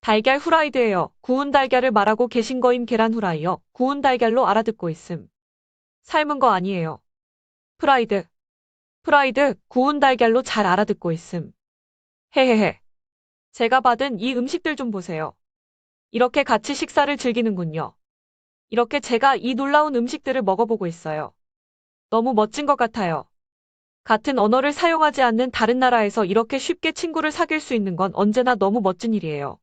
달걀 후라이드예요. 구운 달걀을 말하고 계신 거임 계란 후라이요. 구운 달걀로 알아듣고 있음. 삶은 거 아니에요. 프라이드. 프라이드, 구운 달걀로 잘 알아듣고 있음. 헤헤헤. 제가 받은 이 음식들 좀 보세요. 이렇게 같이 식사를 즐기는군요. 이렇게 제가 이 놀라운 음식들을 먹어보고 있어요. 너무 멋진 것 같아요. 같은 언어를 사용하지 않는 다른 나라에서 이렇게 쉽게 친구를 사귈 수 있는 건 언제나 너무 멋진 일이에요.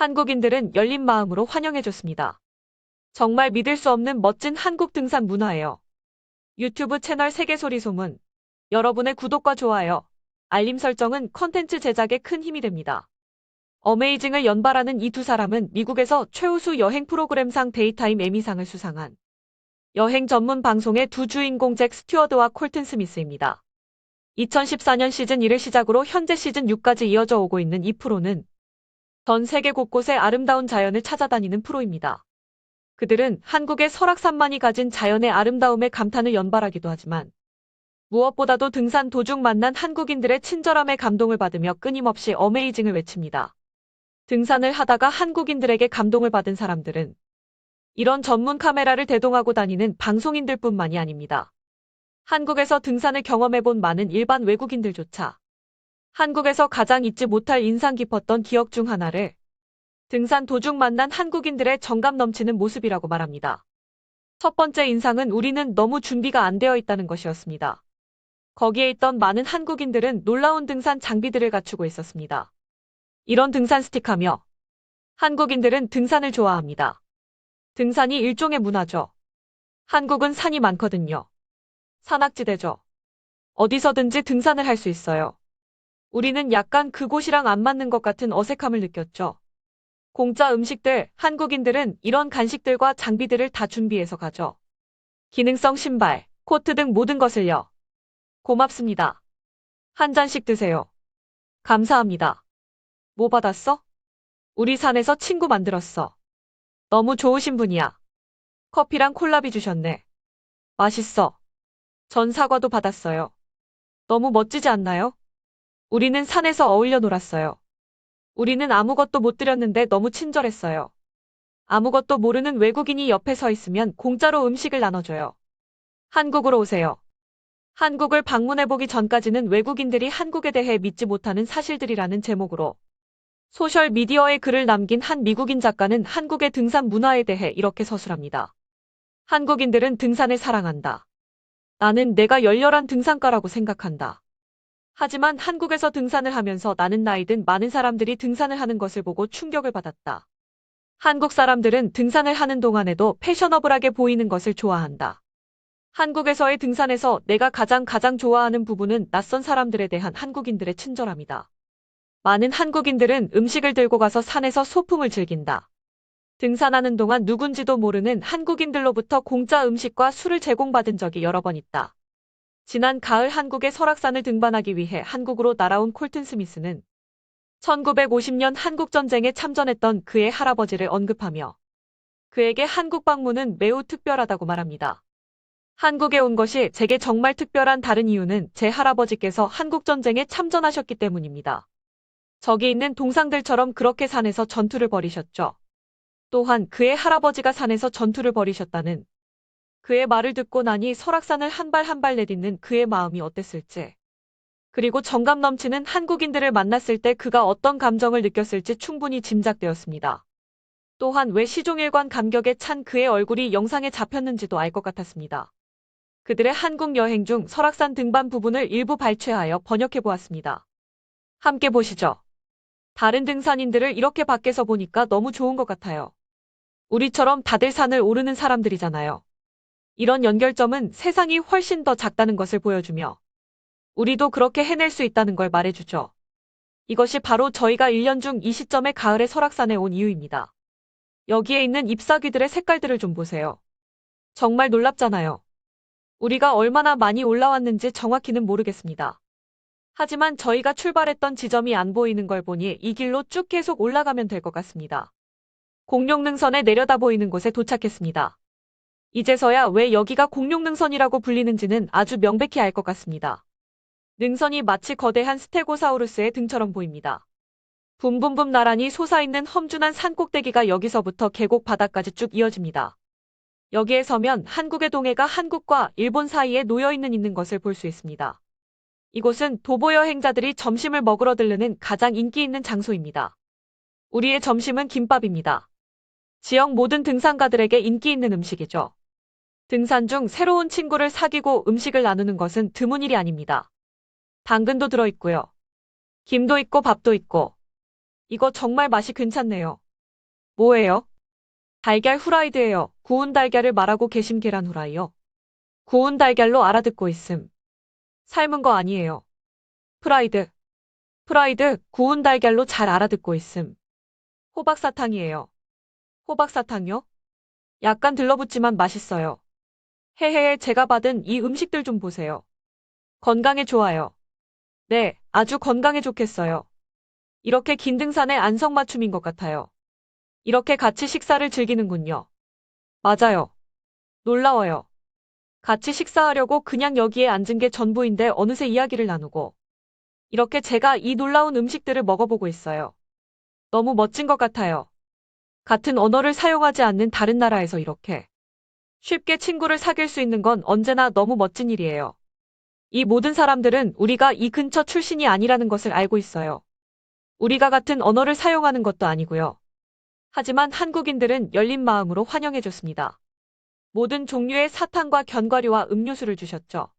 한국인들은 열린 마음으로 환영해줬습니다. 정말 믿을 수 없는 멋진 한국 등산 문화예요. 유튜브 채널 세계소리 소문. 여러분의 구독과 좋아요, 알림 설정은 컨텐츠 제작에 큰 힘이 됩니다. 어메이징을 연발하는 이 두 사람은 미국에서 최우수 여행 프로그램상 데이타임 에미상을 수상한 여행 전문 방송의 두 주인공 잭 스튜어드와 콜튼 스미스입니다. 2014년 시즌 1을 시작으로 현재 시즌 6까지 이어져 오고 있는 이 프로는 전 세계 곳곳의 아름다운 자연을 찾아다니는 프로입니다. 그들은 한국의 설악산만이 가진 자연의 아름다움에 감탄을 연발하기도 하지만 무엇보다도 등산 도중 만난 한국인들의 친절함에 감동을 받으며 끊임없이 어메이징을 외칩니다. 등산을 하다가 한국인들에게 감동을 받은 사람들은 이런 전문 카메라를 대동하고 다니는 방송인들 뿐만이 아닙니다. 한국에서 등산을 경험해본 많은 일반 외국인들조차 한국에서 가장 잊지 못할 인상 깊었던 기억 중 하나를 등산 도중 만난 한국인들의 정감 넘치는 모습이라고 말합니다. 첫 번째 인상은 우리는 너무 준비가 안 되어 있다는 것이었습니다. 거기에 있던 많은 한국인들은 놀라운 등산 장비들을 갖추고 있었습니다. 이런 등산 스틱하며 한국인들은 등산을 좋아합니다. 등산이 일종의 문화죠. 한국은 산이 많거든요. 산악지대죠. 어디서든지 등산을 할 수 있어요. 우리는 약간 그곳이랑 안 맞는 것 같은 어색함을 느꼈죠. 공짜 음식들, 한국인들은 이런 간식들과 장비들을 다 준비해서 가죠. 기능성 신발, 코트 등 모든 것을요. 고맙습니다. 한 잔씩 드세요. 감사합니다. 뭐 받았어? 우리 산에서 친구 만들었어. 너무 좋으신 분이야. 커피랑 콜라비 주셨네. 맛있어. 전 사과도 받았어요. 너무 멋지지 않나요? 우리는 산에서 어울려 놀았어요. 우리는 아무것도 못 드렸는데 너무 친절했어요. 아무것도 모르는 외국인이 옆에 서 있으면 공짜로 음식을 나눠줘요. 한국으로 오세요. 한국을 방문해보기 전까지는 외국인들이 한국에 대해 믿지 못하는 사실들이라는 제목으로 소셜 미디어에 글을 남긴 한 미국인 작가는 한국의 등산 문화에 대해 이렇게 서술합니다. 한국인들은 등산을 사랑한다. 나는 내가 열렬한 등산가라고 생각한다. 하지만 한국에서 등산을 하면서 나는 나이든 많은 사람들이 등산을 하는 것을 보고 충격을 받았다. 한국 사람들은 등산을 하는 동안에도 패셔너블하게 보이는 것을 좋아한다. 한국에서의 등산에서 내가 가장 가장 좋아하는 부분은 낯선 사람들에 대한 한국인들의 친절함이다. 많은 한국인들은 음식을 들고 가서 산에서 소풍을 즐긴다. 등산하는 동안 누군지도 모르는 한국인들로부터 공짜 음식과 술을 제공받은 적이 여러 번 있다. 지난 가을 한국의 설악산을 등반하기 위해 한국으로 날아온 콜튼 스미스는 1950년 한국전쟁에 참전했던 그의 할아버지를 언급하며 그에게 한국 방문은 매우 특별하다고 말합니다. 한국에 온 것이 제게 정말 특별한 다른 이유는 제 할아버지께서 한국전쟁에 참전하셨기 때문입니다. 저기 있는 동상들처럼 그렇게 산에서 전투를 벌이셨죠. 또한 그의 할아버지가 산에서 전투를 벌이셨다는 그의 말을 듣고 나니 설악산을 한 발 한 발 내딛는 그의 마음이 어땠을지, 그리고 정감 넘치는 한국인들을 만났을 때 그가 어떤 감정을 느꼈을지 충분히 짐작되었습니다. 또한 왜 시종일관 감격에 찬 그의 얼굴이 영상에 잡혔는지도 알 것 같았습니다. 그들의 한국 여행 중 설악산 등반 부분을 일부 발췌하여 번역해 보았습니다. 함께 보시죠. 다른 등산인들을 이렇게 밖에서 보니까 너무 좋은 것 같아요. 우리처럼 다들 산을 오르는 사람들이잖아요. 이런 연결점은 세상이 훨씬 더 작다는 것을 보여주며 우리도 그렇게 해낼 수 있다는 걸 말해주죠. 이것이 바로 저희가 1년 중 이 시점에 가을에 설악산에 온 이유입니다. 여기에 있는 잎사귀들의 색깔들을 좀 보세요. 정말 놀랍잖아요. 우리가 얼마나 많이 올라왔는지 정확히는 모르겠습니다. 하지만 저희가 출발했던 지점이 안 보이는 걸 보니 이 길로 쭉 계속 올라가면 될 것 같습니다. 공룡능선에 내려다 보이는 곳에 도착했습니다. 이제서야 왜 여기가 공룡 능선이라고 불리는지는 아주 명백히 알 것 같습니다. 능선이 마치 거대한 스테고사우루스의 등처럼 보입니다. 붐붐붐 나란히 솟아있는 험준한 산 꼭대기가 여기서부터 계곡 바다까지 쭉 이어집니다. 여기에 서면 한국의 동해가 한국과 일본 사이에 놓여있는 있는 것을 볼 수 있습니다. 이곳은 도보 여행자들이 점심을 먹으러 들르는 가장 인기 있는 장소입니다. 우리의 점심은 김밥입니다. 지역 모든 등산가들에게 인기 있는 음식이죠. 등산 중 새로운 친구를 사귀고 음식을 나누는 것은 드문 일이 아닙니다. 당근도 들어있고요. 김도 있고 밥도 있고. 이거 정말 맛이 괜찮네요. 뭐예요? 달걀 후라이드예요. 구운 달걀을 말하고 계신 계란 후라이요. 구운 달걀로 알아듣고 있음. 삶은 거 아니에요. 프라이드. 프라이드, 구운 달걀로 잘 알아듣고 있음. 호박사탕이에요. 호박사탕요? 약간 들러붙지만 맛있어요. 헤헤헤 제가 받은 이 음식들 좀 보세요. 건강에 좋아요. 네, 아주 건강에 좋겠어요. 이렇게 긴 등산의 안성맞춤인 것 같아요. 이렇게 같이 식사를 즐기는군요. 맞아요. 놀라워요. 같이 식사하려고 그냥 여기에 앉은 게 전부인데 어느새 이야기를 나누고 이렇게 제가 이 놀라운 음식들을 먹어보고 있어요. 너무 멋진 것 같아요. 같은 언어를 사용하지 않는 다른 나라에서 이렇게 쉽게 친구를 사귈 수 있는 건 언제나 너무 멋진 일이에요. 이 모든 사람들은 우리가 이 근처 출신이 아니라는 것을 알고 있어요. 우리가 같은 언어를 사용하는 것도 아니고요. 하지만 한국인들은 열린 마음으로 환영해줬습니다. 모든 종류의 사탕과 견과류와 음료수를 주셨죠.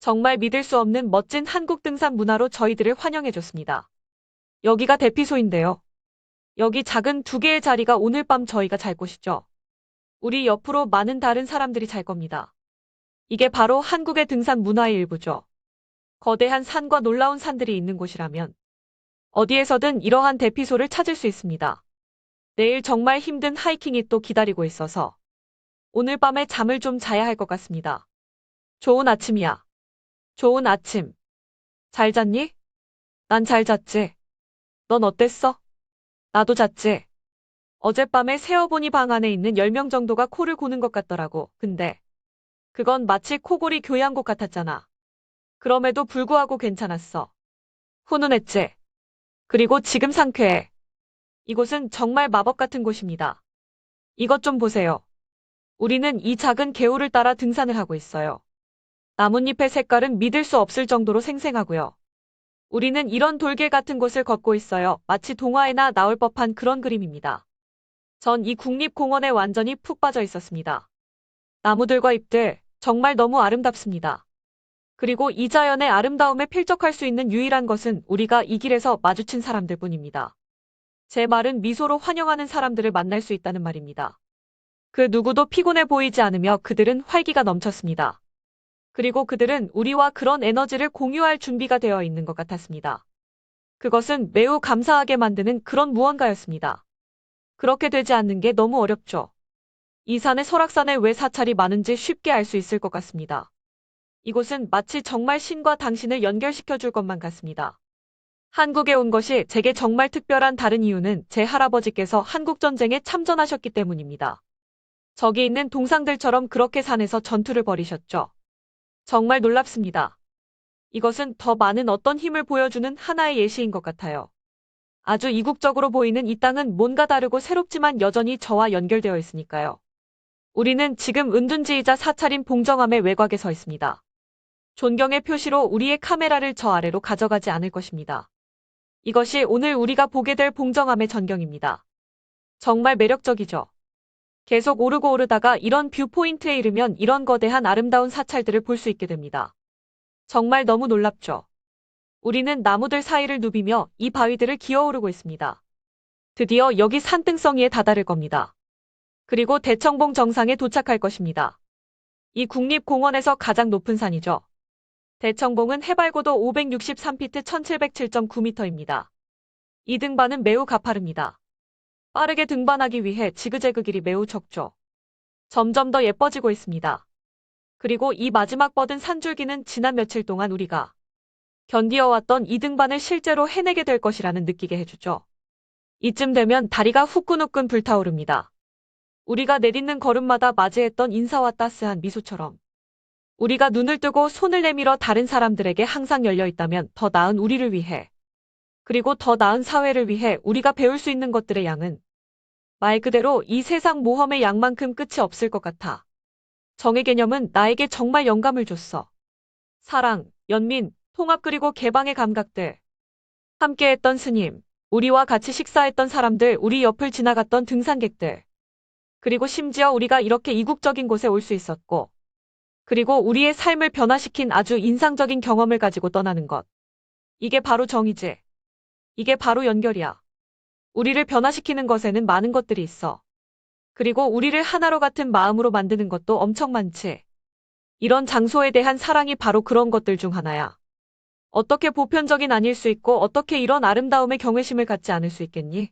정말 믿을 수 없는 멋진 한국 등산 문화로 저희들을 환영해줬습니다. 여기가 대피소인데요. 여기 작은 두 개의 자리가 오늘 밤 저희가 잘 곳이죠. 우리 옆으로 많은 다른 사람들이 잘 겁니다. 이게 바로 한국의 등산 문화의 일부죠. 거대한 산과 놀라운 산들이 있는 곳이라면 어디에서든 이러한 대피소를 찾을 수 있습니다. 내일 정말 힘든 하이킹이 또 기다리고 있어서 오늘 밤에 잠을 좀 자야 할 것 같습니다. 좋은 아침이야. 좋은 아침. 잘 잤니? 난 잘 잤지. 넌 어땠어? 나도 잤지. 어젯밤에 세어보니 방 안에 있는 10명 정도가 코를 고는 것 같더라고. 근데 그건 마치 코골이 교양곡 같았잖아. 그럼에도 불구하고 괜찮았어. 훈훈했지. 그리고 지금 상쾌해. 이곳은 정말 마법 같은 곳입니다. 이것 좀 보세요. 우리는 이 작은 개울을 따라 등산을 하고 있어요. 나뭇잎의 색깔은 믿을 수 없을 정도로 생생하고요. 우리는 이런 돌길 같은 곳을 걷고 있어요. 마치 동화에나 나올 법한 그런 그림입니다. 전 이 국립공원에 완전히 푹 빠져 있었습니다. 나무들과 잎들, 정말 너무 아름답습니다. 그리고 이 자연의 아름다움에 필적할 수 있는 유일한 것은 우리가 이 길에서 마주친 사람들 뿐입니다. 제 말은 미소로 환영하는 사람들을 만날 수 있다는 말입니다. 그 누구도 피곤해 보이지 않으며 그들은 활기가 넘쳤습니다. 그리고 그들은 우리와 그런 에너지를 공유할 준비가 되어 있는 것 같았습니다. 그것은 매우 감사하게 만드는 그런 무언가였습니다. 그렇게 되지 않는 게 너무 어렵죠. 이 산의 설악산에 왜 사찰이 많은지 쉽게 알 수 있을 것 같습니다. 이곳은 마치 정말 신과 당신을 연결시켜 줄 것만 같습니다. 한국에 온 것이 제게 정말 특별한 다른 이유는 제 할아버지께서 한국전쟁에 참전하셨기 때문입니다. 저기 있는 동상들처럼 그렇게 산에서 전투를 벌이셨죠. 정말 놀랍습니다. 이것은 더 많은 어떤 힘을 보여주는 하나의 예시인 것 같아요. 아주 이국적으로 보이는 이 땅은 뭔가 다르고 새롭지만 여전히 저와 연결되어 있으니까요. 우리는 지금 은둔지이자 사찰인 봉정암의 외곽에 서 있습니다. 존경의 표시로 우리의 카메라를 저 아래로 가져가지 않을 것입니다. 이것이 오늘 우리가 보게 될 봉정암의 전경입니다. 정말 매력적이죠. 계속 오르고 오르다가 이런 뷰포인트에 이르면 이런 거대한 아름다운 사찰들을 볼 수 있게 됩니다. 정말 너무 놀랍죠. 우리는 나무들 사이를 누비며 이 바위들을 기어오르고 있습니다. 드디어 여기 산등성이에 다다를 겁니다. 그리고 대청봉 정상에 도착할 것입니다. 이 국립공원에서 가장 높은 산이죠. 대청봉은 해발고도 563피트 1707.9m입니다. 이 등반은 매우 가파릅니다. 빠르게 등반하기 위해 지그재그 길이 매우 적죠. 점점 더 예뻐지고 있습니다. 그리고 이 마지막 뻗은 산줄기는 지난 며칠 동안 우리가 견디어왔던 이 등반을 실제로 해내게 될 것이라는 느끼게 해주죠. 이쯤 되면 다리가 후끈후끈 불타오릅니다. 우리가 내딛는 걸음마다 맞이했던 인사와 따스한 미소처럼 우리가 눈을 뜨고 손을 내밀어 다른 사람들에게 항상 열려 있다면 더 나은 우리를 위해 그리고 더 나은 사회를 위해 우리가 배울 수 있는 것들의 양은 말 그대로 이 세상 모험의 양만큼 끝이 없을 것 같아. 정의 개념은 나에게 정말 영감을 줬어. 사랑, 연민, 통합 그리고 개방의 감각들. 함께했던 스님, 우리와 같이 식사했던 사람들, 우리 옆을 지나갔던 등산객들. 그리고 심지어 우리가 이렇게 이국적인 곳에 올 수 있었고, 그리고 우리의 삶을 변화시킨 아주 인상적인 경험을 가지고 떠나는 것. 이게 바로 정의지. 이게 바로 연결이야. 우리를 변화시키는 것에는 많은 것들이 있어. 그리고 우리를 하나로 같은 마음으로 만드는 것도 엄청 많지. 이런 장소에 대한 사랑이 바로 그런 것들 중 하나야. 어떻게 보편적인 아닐 수 있고 어떻게 이런 아름다움에 경외심을 갖지 않을 수 있겠니?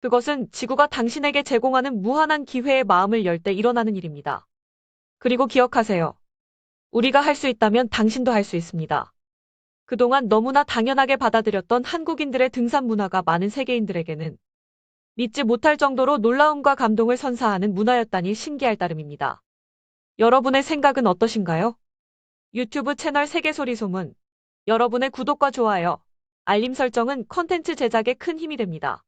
그것은 지구가 당신에게 제공하는 무한한 기회의 마음을 열 때 일어나는 일입니다. 그리고 기억하세요. 우리가 할 수 있다면 당신도 할 수 있습니다. 그동안 너무나 당연하게 받아들였던 한국인들의 등산 문화가 많은 세계인들에게는 믿지 못할 정도로 놀라움과 감동을 선사하는 문화였다니 신기할 따름입니다. 여러분의 생각은 어떠신가요? 유튜브 채널 세계소리 소문. 여러분의 구독과 좋아요, 알림 설정은 컨텐츠 제작에 큰 힘이 됩니다.